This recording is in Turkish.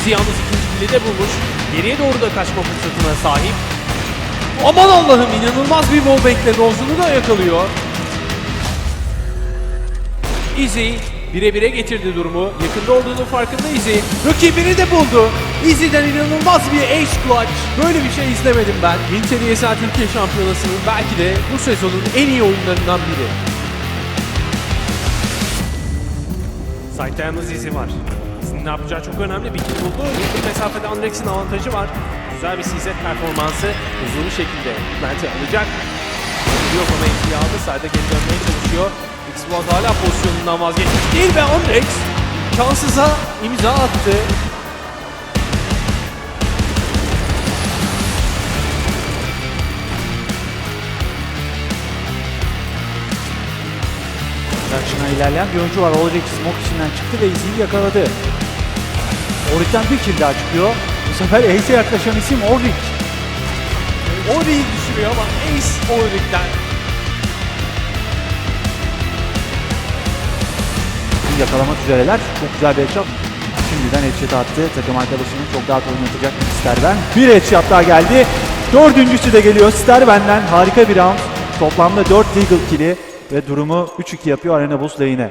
Easy yalnız ikinci de bulmuş. Geriye doğru da kaçma fırsatına sahip. Aman Allah'ım inanılmaz bir wallbang'le Rose'unu da yakalıyor. Easy bire bire getirdi durumu. Yakında olduğunun farkında Easy. Rakibini de buldu. Easy'den inanılmaz bir ace clutch. Böyle bir şey izlemedim ben. Winter ESL Türkiye Şampiyonası'nın belki de bu sezonun en iyi oyunlarından biri. Side'da yalnız Easy var. Ne yapacağı çok önemli. Bir kill buldu. Yakın mesafede Andrex'in avantajı var. Güzel bir CZ performansı. Hızlı bir şekilde Plant'i alacak. Yok ama etkiyi aldı. Side'da geri dönmeye çalışıyor. X-Blood hala pozisyonundan vazgeçmiş değil ve Andrex şanssıza imza attı. Karşına ilerleyen bir oyuncu var. Ulrich smoke içinden çıktı ve Easy'yi yakaladı. Ulrich'ten bir kill daha çıkıyor. Bu sefer Ace'e yaklaşan isim Ulrich. Ori'yi düşürüyor ama Ace Ulrich'ten Yakalamak üzereler. Çok güzel bir headshot. Şimdiden headshot attı. Takım arkadaşının çok rahat oynatacak Sterben. Bir headshot daha geldi. Dördüncüsü de geliyor Sterben'den. Harika bir round. Toplamda 4 Deagle kill'i ve durumu 3-2 yapıyor Arena Boost lehine.